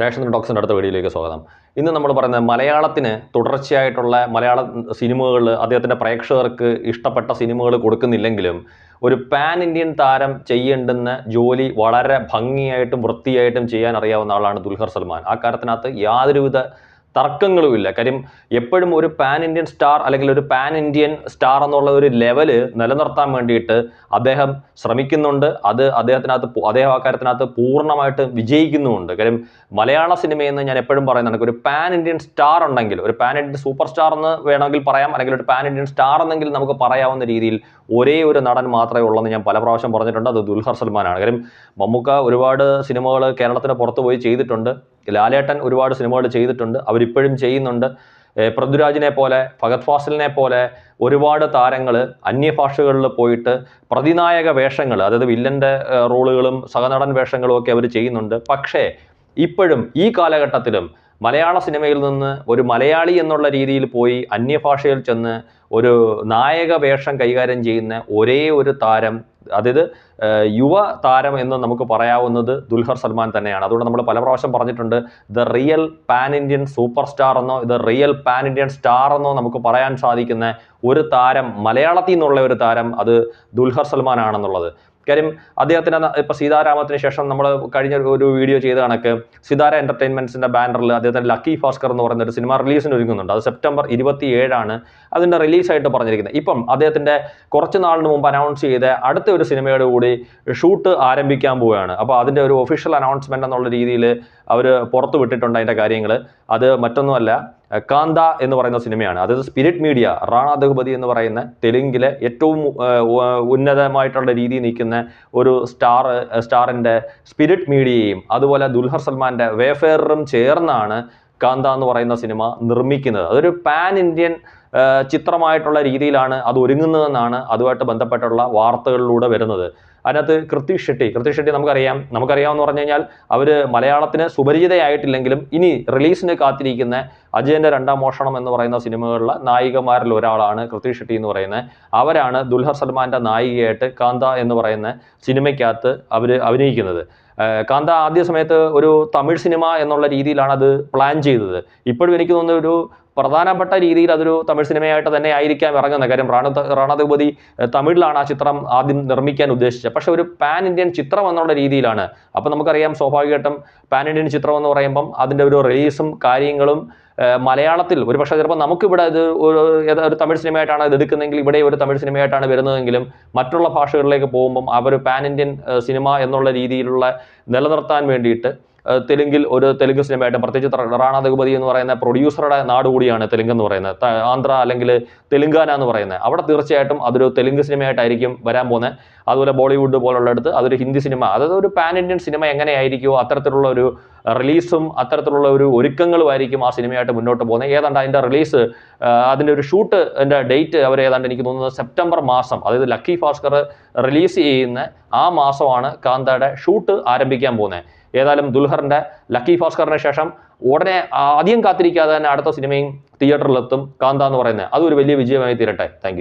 Ration ഡോക്സിന്റെ അടുത്ത വീഡിയോയിലേക്ക് സ്വാഗതം. ഇന്ന് നമ്മൾ പറയുന്നത് മലയാളത്തിന് തുടർച്ചയായിട്ടുള്ള മലയാള സിനിമകൾ അദ്ദേഹത്തിന്റെ പ്രേക്ഷകർക്ക് ഇഷ്ടപ്പെട്ട സിനിമകൾ കൊടുക്കുന്നില്ലെങ്കിലും ഒരു പാൻ ഇന്ത്യൻ താരം ചെയ്യേണ്ടുന്ന ജോലി വളരെ ഭംഗിയായിട്ടും വൃത്തിയായിട്ടും ചെയ്യാൻ അറിയാവുന്ന ആളാണ് ദുൽഖർ സൽമാൻ. ആ കാര്യത്തിനകത്ത് യാതൊരുവിധ തർക്കങ്ങളുമില്ല. കാര്യം എപ്പോഴും ഒരു പാൻ ഇന്ത്യൻ സ്റ്റാർ അല്ലെങ്കിൽ ഒരു പാൻ ഇന്ത്യൻ സ്റ്റാർ എന്നുള്ള ഒരു ലെവൽ നിലനിർത്താൻ വേണ്ടിയിട്ട് അദ്ദേഹം ശ്രമിക്കുന്നുണ്ട്. അത് അദ്ദേഹത്തിനകത്ത് അദ്ദേഹം ആ കാര്യത്തിനകത്ത് പൂർണമായിട്ട് വിജയിക്കുന്നുമുണ്ട്. കാര്യം മലയാള സിനിമയെന്ന് ഞാൻ എപ്പോഴും പറയുന്നുണ്ട് ഒരു പാൻ ഇന്ത്യൻ സ്റ്റാർ ഉണ്ടെങ്കിൽ ഒരു പാൻ ഇന്ത്യൻ സൂപ്പർ സ്റ്റാർ എന്ന് വേണമെങ്കിൽ പറയാം. അല്ലെങ്കിൽ ഒരു പാൻ ഇന്ത്യൻ സ്റ്റാർ എന്നെങ്കിൽ നമുക്ക് പറയാവുന്ന രീതിയിൽ ഒരേ ഒരു നടൻ മാത്രമേ ഉള്ളെന്ന് ഞാൻ പല പ്രാവശ്യം പറഞ്ഞിട്ടുണ്ട്. അത് ദുൽഹർ സൽമാനാണ്. കാര്യം മമ്മൂക്ക ഒരുപാട് സിനിമകൾ കേരളത്തിന് പുറത്ത് പോയി ചെയ്തിട്ടുണ്ട്. ലാലേട്ടൻ ഒരുപാട് സിനിമകൾ ചെയ്തിട്ടുണ്ട്. അവരിപ്പോഴും ചെയ്യുന്നുണ്ട്. പൃഥ്വിരാജിനെ പോലെ ഭഗത് ഫാസിലിനെ പോലെ ഒരുപാട് താരങ്ങൾ അന്യഭാഷകളിൽ പോയിട്ട് പ്രതിനായക വേഷങ്ങൾ അതായത് വില്ലന്റെ റോളുകളും സഹനടൻ വേഷങ്ങളും ഒക്കെ അവർ ചെയ്യുന്നുണ്ട്. പക്ഷേ ഇപ്പോഴും ഈ കാലഘട്ടത്തിലും മലയാള സിനിമയിൽ നിന്ന് ഒരു മലയാളി എന്നുള്ള രീതിയിൽ പോയി അന്യഭാഷയിൽ ചെന്ന് ഒരു നായക വേഷം കൈകാര്യം ചെയ്യുന്ന ഒരേ ഒരു താരം അതായത് യുവ താരം എന്ന് നമുക്ക് പറയാവുന്നത് ദുൽഹർ സൽമാൻ തന്നെയാണ്. അതുകൊണ്ട് നമ്മൾ പല പ്രാവശ്യം പറഞ്ഞിട്ടുണ്ട് the real pan Indian super star എന്നോ ഇത് റിയൽ പാൻ ഇന്ത്യൻ സ്റ്റാർ എന്നോ നമുക്ക് പറയാൻ സാധിക്കുന്ന ഒരു താരം മലയാളത്തിൽ നിന്നുള്ള ഒരു താരം അത് ദുൽഹർ സൽമാൻ ആണെന്നുള്ളത് കാര്യം അദ്ദേഹത്തിന്റെ ഇപ്പൊ സീതാരാമത്തിന് ശേഷം നമ്മൾ കഴിഞ്ഞ ഒരു വീഡിയോ ചെയ്ത കണക്ക് സിതാര എന്റർടൈൻമെന്റ്സിന്റെ ബാനറിൽ അദ്ദേഹത്തിന്റെ ലക്കി ഭാസ്കർ എന്ന് പറയുന്ന ഒരു സിനിമ റിലീസിന് ഒരുങ്ങുന്നുണ്ട്. അത് സെപ്റ്റംബർ ഇരുപത്തി ഏഴാണ് അതിന്റെ റിലീസായിട്ട് പറഞ്ഞിരിക്കുന്നത്. ഇപ്പം അദ്ദേഹത്തിന്റെ കുറച്ച് നാളിന് മുമ്പ് അനൗൺസ് ചെയ്ത അടുത്ത ഒരു സിനിമയുടെ കൂടി ഷൂട്ട് ആരംഭിക്കാൻ പോവുകയാണ്. അപ്പോൾ അതിന്റെ ഒരു ഒഫീഷ്യൽ അനൗൺസ്മെന്റ് എന്നുള്ള രീതിയിൽ അവർ പുറത്തു വിട്ടിട്ടുണ്ട് അതിന്റെ കാര്യങ്ങൾ. അത് മറ്റൊന്നുമല്ല കാന്ത എന്ന് പറയുന്ന സിനിമയാണ്. അതായത് സ്പിരിറ്റ് മീഡിയ റാണ ദഹുപതി എന്ന് പറയുന്ന തെലുങ്കിലെ ഏറ്റവും ഉന്നതമായിട്ടുള്ള രീതിയിൽ നിൽക്കുന്ന ഒരു സ്റ്റാർ സ്റ്റാറിന്റെ സ്പിരിറ്റ് മീഡിയയും അതുപോലെ ദുൽഹർ സൽമാന്റെ വേഫെയറും ചേർന്നാണ് കാന്ത എന്ന് പറയുന്ന സിനിമ നിർമ്മിക്കുന്നത്. അതൊരു പാൻ ഇന്ത്യൻ ചിത്രമായിട്ടുള്ള രീതിയിലാണ് അത് ഒരുങ്ങുന്നതെന്നാണ് അതുമായിട്ട് ബന്ധപ്പെട്ടുള്ള വാർത്തകളിലൂടെ വരുന്നത്. അതിനകത്ത് കൃതി ഷെട്ടി കൃതി ഷെട്ടി നമുക്കറിയാം. നമുക്കറിയാമെന്ന് പറഞ്ഞു കഴിഞ്ഞാൽ അവർ മലയാളത്തിന് സുപരിചിതയായിട്ടില്ലെങ്കിലും ഇനി റിലീസിന് കാത്തിരിക്കുന്ന അജയന്റെ രണ്ടാം മോഷണം എന്ന് പറയുന്ന സിനിമകളിലെ നായികമാരിൽ ഒരാളാണ് കൃതി ഷെട്ടി എന്ന് പറയുന്നത്. അവരാണ് ദുൽഹർ സൽമാന്റെ നായികയായിട്ട് കാന്ത എന്ന് പറയുന്ന സിനിമയ്ക്കകത്ത് അവർ അഭിനയിക്കുന്നത്. കാന്ത ആദ്യ സമയത്ത് ഒരു തമിഴ് സിനിമ എന്നുള്ള രീതിയിലാണ് അത് പ്ലാൻ ചെയ്തത്. ഇപ്പോഴും എനിക്ക് തോന്നുന്ന ഒരു പ്രധാനപ്പെട്ട രീതിയിൽ അതൊരു തമിഴ് സിനിമയായിട്ട് തന്നെ ആയിരിക്കാം ഇറങ്ങുന്നത്. കാര്യം റാണ റാണാധിപതി തമിഴിലാണ് ആ ചിത്രം ആദ്യം നിർമ്മിക്കാൻ ഉദ്ദേശിച്ചത്. പക്ഷെ ഒരു പാൻ ഇന്ത്യൻ ചിത്രം എന്നുള്ള രീതിയിലാണ്. അപ്പം നമുക്കറിയാം സ്വാഭാവികമായിട്ടും പാൻ ഇന്ത്യൻ ചിത്രം എന്ന് പറയുമ്പം അതിന്റെ ഒരു റിലീസും കാര്യങ്ങളും മലയാളത്തിൽ ഒരു പക്ഷേ ചിലപ്പോൾ നമുക്കിവിടെ ഇത് ഒരു ഒരു തമിഴ് സിനിമയായിട്ടാണ് ഇത് എടുക്കുന്നതെങ്കിൽ ഇവിടെ ഒരു തമിഴ് സിനിമയായിട്ടാണ് വരുന്നതെങ്കിലും മറ്റുള്ള ഭാഷകളിലേക്ക് പോകുമ്പം അവർ പാൻ ഇന്ത്യൻ സിനിമ എന്നുള്ള രീതിയിലുള്ള നിലനിർത്താൻ വേണ്ടിയിട്ട് തെലുങ്കിൽ ഒരു തെലുങ്ക് സിനിമയായിട്ട് പ്രത്യേകിച്ച് റാണ എന്ന് പറയുന്ന പ്രൊഡ്യൂസറുടെ നാട് കൂടിയാണ് തെലുങ്ക് എന്ന് പറയുന്നത്. ആന്ധ്ര അല്ലെങ്കിൽ തെലുങ്കാന എന്ന് പറയുന്നത്. അവിടെ തീർച്ചയായിട്ടും അതൊരു തെലുങ്ക് സിനിമയായിട്ടായിരിക്കും വരാൻ പോകുന്നത്. അതുപോലെ ബോളിവുഡ് പോലുള്ളിടത്ത് അതൊരു ഹിന്ദി സിനിമ. അതായത് ഒരു പാൻ ഇന്ത്യൻ സിനിമ എങ്ങനെയായിരിക്കുമോ അത്തരത്തിലുള്ള ഒരു റിലീസും അത്തരത്തിലുള്ള ഒരു ഒരുക്കങ്ങളും ആയിരിക്കും ആ സിനിമയായിട്ട് മുന്നോട്ട് പോകുന്നത്. ഏതാണ്ട് അതിന്റെ റിലീസ് അതിന്റെ ഒരു ഷൂട്ട് എന്റെ ഡേറ്റ് അവർ ഏതാണ്ട് എനിക്ക് തോന്നുന്നത് സെപ്റ്റംബർ മാസം. അതായത് ലക്കി ഭാസ്കർ റിലീസ് ചെയ്യുന്ന ആ മാസമാണ് കാന്തയുടെ ഷൂട്ട് ആരംഭിക്കാൻ പോകുന്നത്. ഏതായാലും ദുൽഹറിന്റെ ലക്കി ഭാസ്കറിന് ശേഷം ഉടനെ അധികം കാത്തിരിക്കാതെ തന്നെ അടുത്ത സിനിമയും തിയേറ്ററിലെത്തും കാന്ത എന്ന് പറയുന്നത്. അതൊരു വലിയ വിജയമായി തീരട്ടെ. താങ്ക്